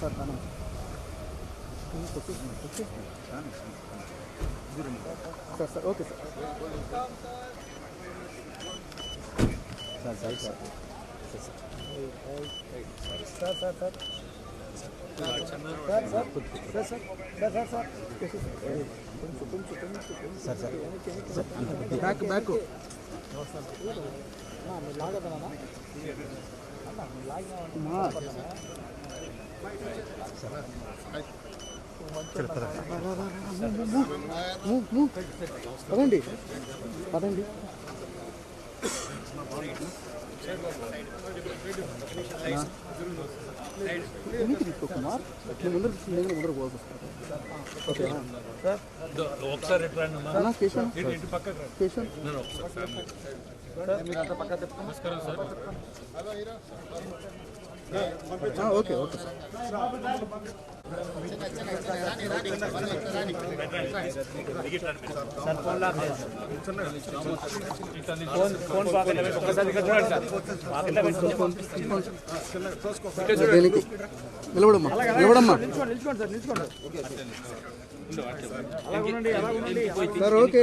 صار أنا أوكي back back లాగదా లాగిన పదండి. పదండి. కుమార్ ముందర నేను ముందర పోవాల్సి వస్తాను ఓకేనా ఒకసారి స్టేషన్ స్టేషన్ నమస్కారం సార్ ఓకే. ఓకే సార్ నిలబడమ్మా నిలబడమ్మా సార్ ఓకే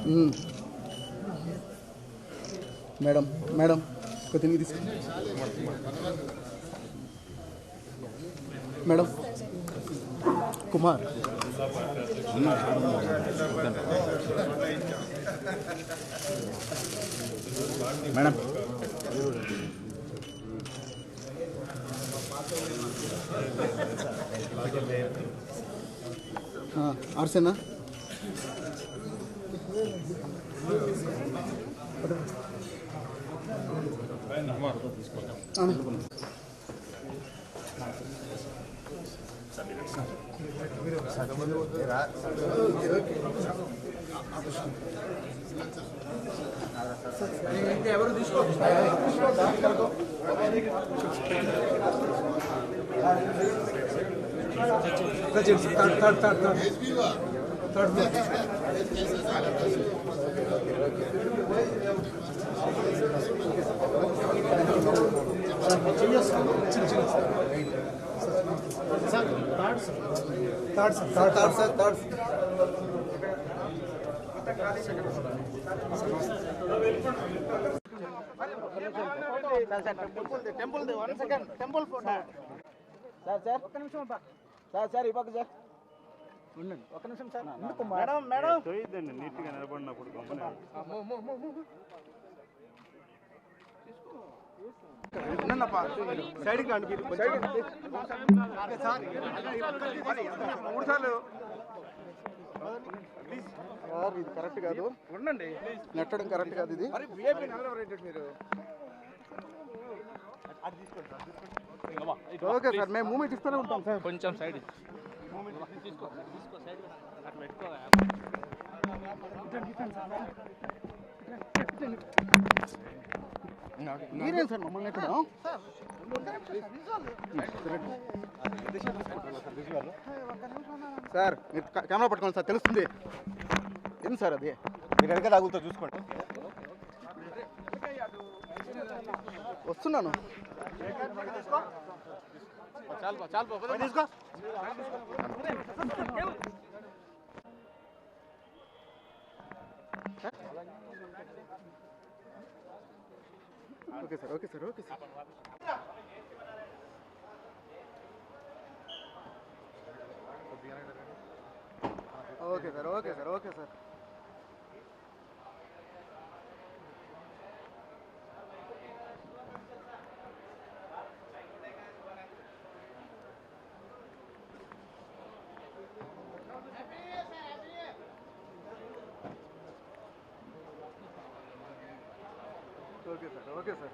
हम्म। मैडम मैडम प्रतिनिधि मैडम। కుమార్. మేడం. అర్చనా తీసుకోండి there are That's it. Third, third, third, third. Third floor. Madam Kumar madam ఆర్సేనా sir sir ఒక్క నిమిషం అబ్బా సార్ సార్ ఈ పక్క సార్ ఉండండి ఒక్క నిమిషం సార్ ఎందుకు మేడం మేడం నీట్గా నిలబడినప్పుడు సైడ్కి రండి మీరు మూడు సార్లు సార్ ఇది కరెక్ట్ కాదు ఉండండి నెట్టడం కరెక్ట్ కాదు ఇది మీరు ఓకే సార్ మేము మూమెంట్ ఇస్తూనే ఉంటాం సార్ కొంచెం సైడ్ తీసుకో సైడ్ అట్లా పెట్టుకో మీరేం సార్ మమ్మల్ని ఎక్కడం? సార్ మీరు కెమెరా పట్టుకోండి సార్ తెలుస్తుంది. ఏంది సార్ అది? మీరు వెనక తగులుతో చూసుకోండి. వస్తున్నాను. Sir Orquestar, orquestar, orquestar. Okay, sir. Okay, sir. Okay, sir. Okay sir okay sir